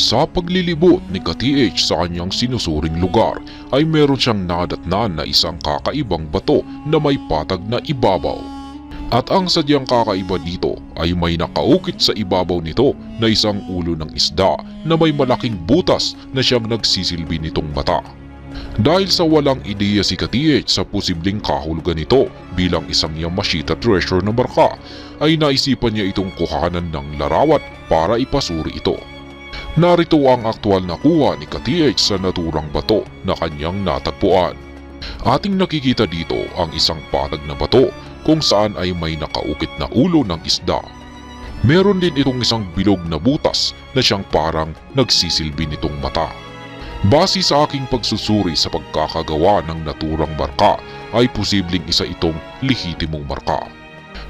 Sa paglilibot ni ka-TH sa kanyang sinusuring lugar ay meron siyang nadatnan na isang kakaibang bato na may patag na ibabaw. At ang sadyang kakaiba dito ay may nakaukit sa ibabaw nito na isang ulo ng isda na may malaking butas na siyang nagsisilbi nitong mata. Dahil sa walang ideya si ka-TH sa posibleng kahulugan nito bilang isang Yamashita treasure na marka ay naisipan niya itong kuhanan ng larawat para ipasuri ito. Narito ang aktwal na kuha ni ka-TH sa naturang bato na kanyang natagpuan. Ating nakikita dito ang isang patag na bato kung saan ay may nakaukit na ulo ng isda. Meron din itong isang bilog na butas na siyang parang nagsisilbi nitong mata. Base sa aking pagsusuri sa pagkakagawa ng naturang marka ay posibleng isa itong lehitimong marka.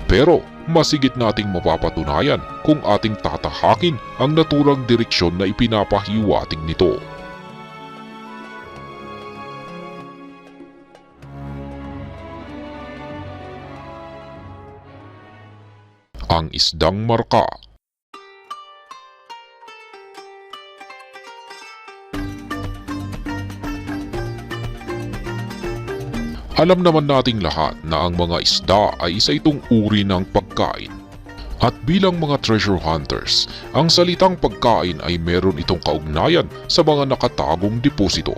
Pero masigit nating mapapatunayan kung ating tatahakin ang naturang direksyon na ipinapahiwating nito. Ang isdang marka Alam naman nating lahat na ang mga isda ay isa itong uri ng pagkain. At bilang mga treasure hunters, ang salitang pagkain ay meron itong kaugnayan sa mga nakatagong deposito.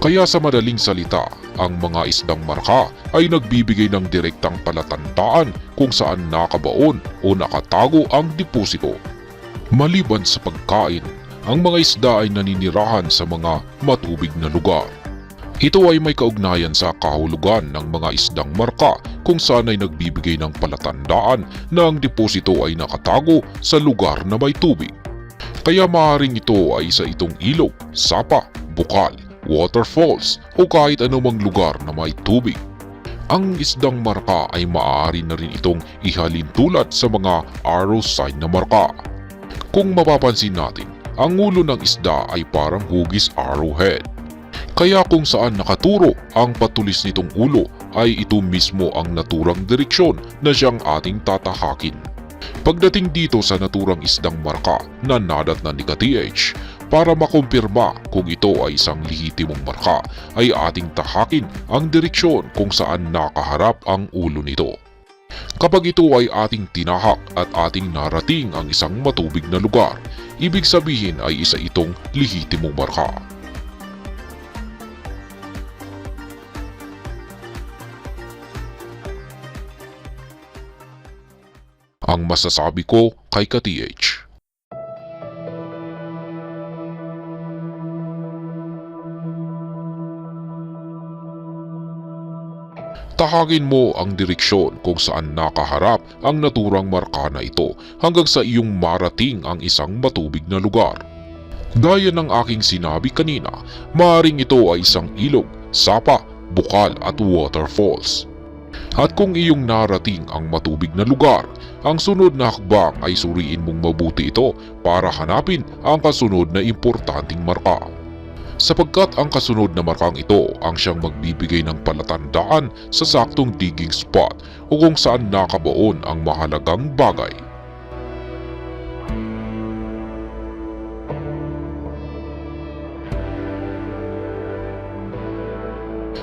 Kaya sa madaling salita, ang mga isdang marka ay nagbibigay ng direktang palatandaan kung saan nakabaon o nakatago ang deposito. Maliban sa pagkain, ang mga isda ay naninirahan sa mga matubig na lugar. Ito ay may kaugnayan sa kahulugan ng mga isdang marka kung saan ay nagbibigay ng palatandaan na ang deposito ay nakatago sa lugar na may tubig. Kaya maaaring ito ay isa itong ilog, sapa, bukal, waterfalls o kahit anumang lugar na may tubig. Ang isdang marka ay maaari na rin itong ihalin tulad sa mga arrow sign na marka. Kung mapapansin natin, ang ulo ng isda ay parang hugis arrowhead. Kaya kung saan nakaturo ang patulis nitong ulo ay ito mismo ang naturang direksyon na siyang ating tatahakin. Pagdating dito sa naturang isdang marka na nadat na ni ka-TH, para makumpirma kung ito ay isang lehitimong marka ay ating tahakin ang direksyon kung saan nakaharap ang ulo nito. Kapag ito ay ating tinahak at ating narating ang isang matubig na lugar, ibig sabihin ay isa itong lehitimong marka. Ang masasabi ko kay ka-TH. Tahagin mo ang direksyon kung saan nakaharap ang naturang marka na ito hanggang sa iyong marating ang isang matubig na lugar. Gaya ng aking sinabi kanina, maaring ito ay isang ilog, sapa, bukal at waterfalls. At kung iyong narating ang matubig na lugar, ang sunod na hakbang ay suriin mong mabuti ito para hanapin ang kasunod na importanteng marka. Sapagkat ang kasunod na markang ito ang siyang magbibigay ng palatandaan sa saktong digging spot o kung saan nakabaon ang mahalagang bagay.